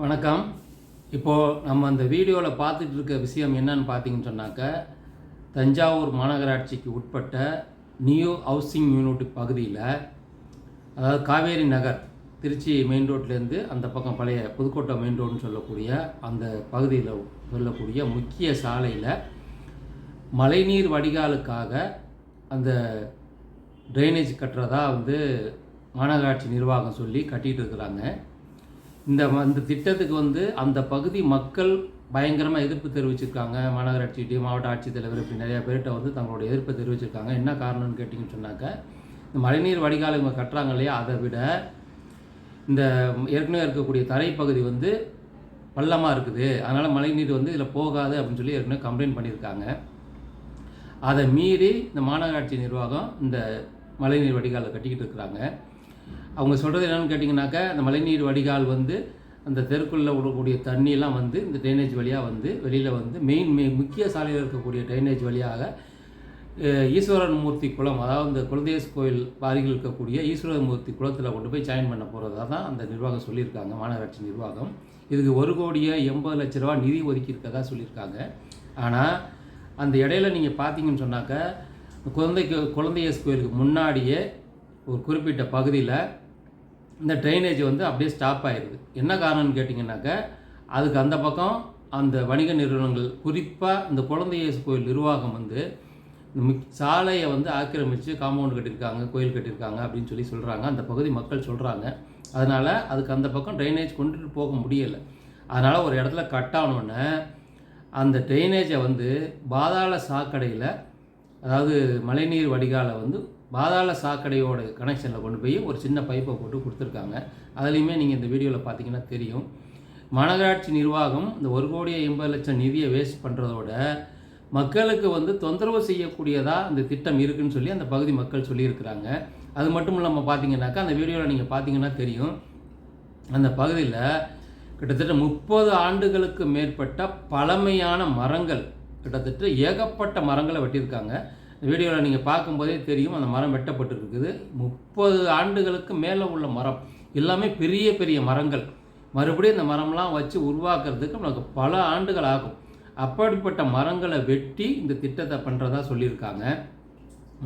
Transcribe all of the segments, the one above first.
வணக்கம். இப்போது நம்ம அந்த வீடியோவில் பார்த்துட்டு இருக்க விஷயம் என்னன்னு பார்த்தீங்கன்னு சொன்னாக்க தஞ்சாவூர் மாநகராட்சிக்கு உட்பட்ட நியூ ஹவுசிங் யூனிட் பகுதியில் அதாவது காவேரி நகர் திருச்சி மெயின் ரோட்லேருந்து அந்த பக்கம் பழைய புதுக்கோட்டை மெயின் ரோடுன்னு சொல்லக்கூடிய அந்த பகுதியில் சொல்லக்கூடிய முக்கிய சாலையில் மழைநீர் வடிகாலுக்காக அந்த ட்ரைனேஜ் கட்டுறதா வந்து மாநகராட்சி நிர்வாகம் சொல்லி கட்டிகிட்டு இருக்கிறாங்க. இந்த ம- இந்த திட்டத்துக்கு வந்து அந்த பகுதி மக்கள் பயங்கரமாக எதிர்ப்பு தெரிவிச்சிருக்காங்க. மாநகராட்சிகிட்ட மாவட்ட ஆட்சித்தலைவர் இப்படி நிறையா பேர்கிட்ட வந்து தங்களுடைய எதிர்ப்பை தெரிவிச்சிருக்காங்க. என்ன காரணம்னு கேட்டிங்கன்னு சொன்னாக்க இந்த மழைநீர் வடிகால் இவங்க கட்டுறாங்க இல்லையா அதை விட இந்த ஏற்கனவே இருக்கக்கூடிய தரைப்பகுதி வந்து பள்ளமாக இருக்குது. அதனால் மழைநீர் வந்து இதில் போகாது அப்படின்னு சொல்லி ஏற்கனவே கம்ப்ளைண்ட் பண்ணியிருக்காங்க. அதை மீறி இந்த மாநகராட்சி நிர்வாகம் இந்த மழைநீர் வடிகாலை கட்டிக்கிட்டு இருக்கிறாங்க. அவங்க சொல்கிறது என்னன்னு கேட்டிங்கனாக்கா அந்த மழைநீர் வடிகால் வந்து அந்த தெருக்குள்ளே விடக்கூடிய தண்ணியெல்லாம் வந்து இந்த ட்ரைனேஜ் வழியாக வந்து வெளியில் வந்து மெயின் மெ முக்கிய சாலையில் இருக்கக்கூடிய ட்ரைனேஜ் வழியாக ஈஸ்வரன் மூர்த்தி குளம் அதாவது இந்த குலதேஸ் கோயில் அருகில் இருக்கக்கூடிய ஈஸ்வரன் மூர்த்தி குளத்தில் கொண்டு போய் ஜாயின் பண்ண போகிறதா தான் அந்த நிர்வாகம் சொல்லியிருக்காங்க மாநகராட்சி நிர்வாகம். இதுக்கு ஒரு கோடியே எண்பது லட்ச ரூபா நிதி ஒதுக்கியிருக்கதா சொல்லியிருக்காங்க. ஆனால் அந்த இடையில நீங்கள் பார்த்தீங்கன்னு சொன்னாக்க குழந்தைக்கு குழந்தையஸ் கோயிலுக்கு முன்னாடியே ஒரு குறிப்பிட்ட பகுதியில் இந்த ட்ரைனேஜ் வந்து அப்படியே ஸ்டாப் ஆயிடுது என்ன காரணம்னு கேட்டிங்கனாக்க அதுக்கு அந்த பக்கம் அந்த வணிக நிறுவனங்கள் குறிப்பாக இந்த குழந்தையேசு கோயில் நிர்வாகம் வந்து இந்த சாலையை வந்து ஆக்கிரமித்து காம்பவுண்ட் கட்டியிருக்காங்க கோயில் கட்டியிருக்காங்க அப்படின்னு சொல்லி சொல்கிறாங்க அந்த பகுதி மக்கள் சொல்கிறாங்க அதனால் அதுக்கு அந்த பக்கம் ட்ரைனேஜ் கொண்டுட்டு போக முடியலை. அதனால் ஒரு இடத்துல கட் ஆனோடனே அந்த ட்ரைனேஜை வந்து பாதாள சாக்கடையில் அதாவது மழைநீர் வடிகாலை வந்து பாதாள சாக்கடையோட கனெக்ஷனில் கொண்டு போய் ஒரு சின்ன பைப்பை போட்டு கொடுத்துருக்காங்க. அதுலேயுமே நீங்கள் இந்த வீடியோவில் பார்த்தீங்கன்னா தெரியும். மாநகராட்சி நிர்வாகம் இந்த ஒரு கோடியே எண்பது லட்சம் நிதியை வேஸ்ட் பண்ணுறதோட மக்களுக்கு வந்து தொந்தரவு செய்யக்கூடியதாக அந்த திட்டம் இருக்குன்னு சொல்லி அந்த பகுதி மக்கள் சொல்லியிருக்கிறாங்க. அது மட்டும் இல்லாமல் பார்த்தீங்கன்னாக்கா அந்த வீடியோவில் நீங்கள் பார்த்தீங்கன்னா தெரியும். அந்த பகுதியில் கிட்டத்தட்ட முப்பது ஆண்டுகளுக்கு மேற்பட்ட பழமையான மரங்கள் கிட்டத்தட்ட ஏகப்பட்ட மரங்களை வெட்டியிருக்காங்க. வீடியோவில் நீங்கள் பார்க்கும்போதே தெரியும் அந்த மரம் வெட்டப்பட்டிருக்குது. முப்பது ஆண்டுகளுக்கு மேலே உள்ள மரம். எல்லாமே பெரிய பெரிய மரங்கள். மறுபடியும் இந்த மரம்லாம் வச்சு உருவாக்குறதுக்கு நமக்கு பல ஆண்டுகள் ஆகும். அப்படிப்பட்ட மரங்களை வெட்டி இந்த திட்டத்தை பண்ணுறதா சொல்லியிருக்காங்க.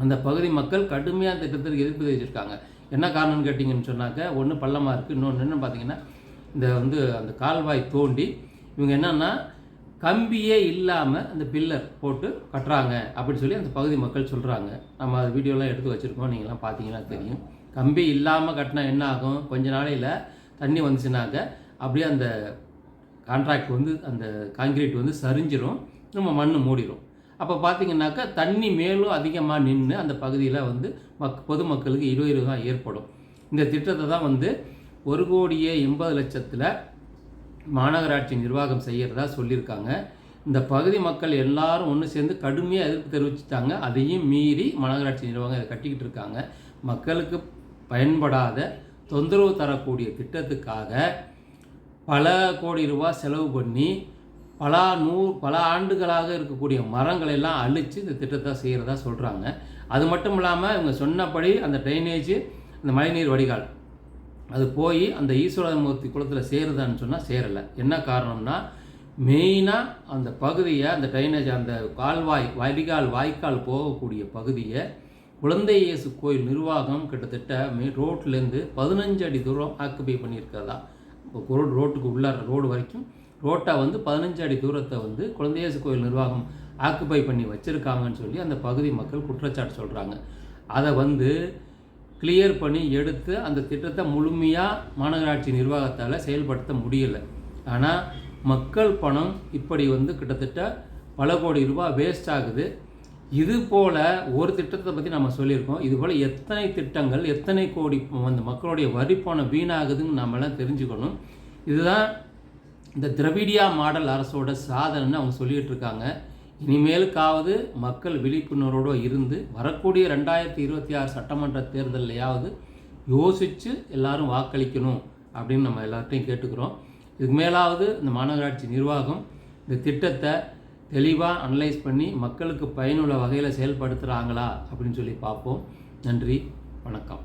அந்த பகுதி மக்கள் கடுமையாக அந்த திட்டத்திற்கு எதிர்ப்பு தெரிவிச்சிருக்காங்க. என்ன காரணம்னு கேட்டிங்கன்னு சொன்னாக்க ஒன்று பள்ளமாக இருக்குது இன்னொன்று என்னென்னு பார்த்தீங்கன்னா இந்த வந்து அந்த கால்வாய் தோண்டி இவங்க என்னென்னா கம்பியே இல்லாமல் அந்த பில்லர் போட்டு கட்டுறாங்க அப்படின்னு சொல்லி அந்த பகுதி மக்கள் சொல்கிறாங்க நம்ம அது வீடியோலாம் எடுத்து வச்சுருக்கோம். நீங்களாம் பார்த்தீங்கன்னா தெரியும். கம்பி இல்லாமல் கட்டினா என்ன ஆகும்? கொஞ்ச நாளையில் தண்ணி வந்துச்சுனாக்க அப்படியே அந்த கான்ட்ராக்ட் வந்து அந்த காங்கிரீட் வந்து சரிஞ்சிரும். நம்ம மண் மூடிடும் அப்போ பார்த்தீங்கன்னாக்கா தண்ணி மேலும் அதிகமாக நின்று அந்த பகுதியில் வந்து மக் பொதுமக்களுக்கு இடையூறு தான் ஏற்படும். இந்த திட்டத்தை தான் வந்து ஒரு கோடியே எண்பது லட்சத்தில் மாநகராட்சி நிர்வாகம் செய்கிறதா சொல்லியிருக்காங்க. இந்த பகுதி மக்கள் எல்லாரும் ஒன்று சேர்ந்து கடுமையாக எதிர்ப்பு தெரிவிச்சுட்டாங்க. அதையும் மீறி மாநகராட்சி நிர்வாகம் இதை கட்டிக்கிட்டு இருக்காங்க. மக்களுக்கு பயன்படாத தொந்தரவு தரக்கூடிய திட்டத்துக்காக பல கோடி ரூபாய் செலவு பண்ணி பல நூ பல ஆண்டுகளாக இருக்கக்கூடிய மரங்களை எல்லாம் அழித்து இந்த திட்டத்தை செய்கிறதா சொல்கிறாங்க அது மட்டும் இல்லாமல் இவங்க சொன்னபடி அந்த ட்ரைனேஜ் அந்த மழைநீர் வடிகால் அது போய் அந்த ஈஸ்வரமூர்த்தி குளத்தில் சேருதான்னு சொன்னால் சேரலை. என்ன காரணம்னா மெயினாக அந்த பகுதியை அந்த ட்ரைனேஜ் அந்த கால்வாய் வடிகால் வாய்க்கால் போகக்கூடிய பகுதியை குழந்தை இயேசு கோயில் நிர்வாகம் கிட்டத்தட்ட மே ரோட்லேருந்து பதினஞ்சு அடி தூரம் ஆக்குபை பண்ணியிருக்கிறதா. ரோடு ரோட்டுக்கு உள்ளார ரோடு வரைக்கும். ரோட்டை வந்து பதினஞ்சு அடி தூரத்தை வந்து குழந்தை இயேசு கோயில் நிர்வாகம் ஆக்குபை பண்ணி வச்சுருக்காங்கன்னு சொல்லி அந்த பகுதி மக்கள் குற்றச்சாட்டு சொல்கிறாங்க அதை வந்து கிளியர் பண்ணி எடுத்து அந்த திட்டத்தை முழுமையாக மாநகராட்சி நிர்வாகத்தால் செயல்படுத்த முடியலை. ஆனால் மக்கள் பணம் இப்படி வந்து கிட்டத்தட்ட பல கோடி ரூபாய் வேஸ்ட் ஆகுது. இது போல் ஒரு திட்டத்தை பற்றி நம்ம சொல்லியிருக்கோம். இது போல் எத்தனை திட்டங்கள் எத்தனை கோடி அந்த மக்களுடைய வரி பணம் வீணாகுதுன்னு நம்மளாம் தெரிஞ்சுக்கணும். இதுதான் இந்த திரவிடியா மாடல் அரசோட சாதனைன்னு அவங்க சொல்லிகிட்டு இருக்காங்க. இனிமேலுக்காவது மக்கள் விழிப்புணர்வோடு இருந்து வரக்கூடிய ரெண்டாயிரத்தி இருபத்தி ஆறு சட்டமன்ற தேர்தலையாவது யோசித்து எல்லாரும் வாக்களிக்கணும் அப்படின்னு நம்ம எல்லார்ட்டையும் கேட்டுக்கிறோம். இதுக்கு மேலாவது இந்த மாநகராட்சி நிர்வாகம் இந்த திட்டத்தை தெளிவாக அனலைஸ் பண்ணி மக்களுக்கு பயனுள்ள வகையில் செயல்படுத்துகிறாங்களா அப்படின்னு சொல்லி பார்ப்போம். நன்றி வணக்கம்.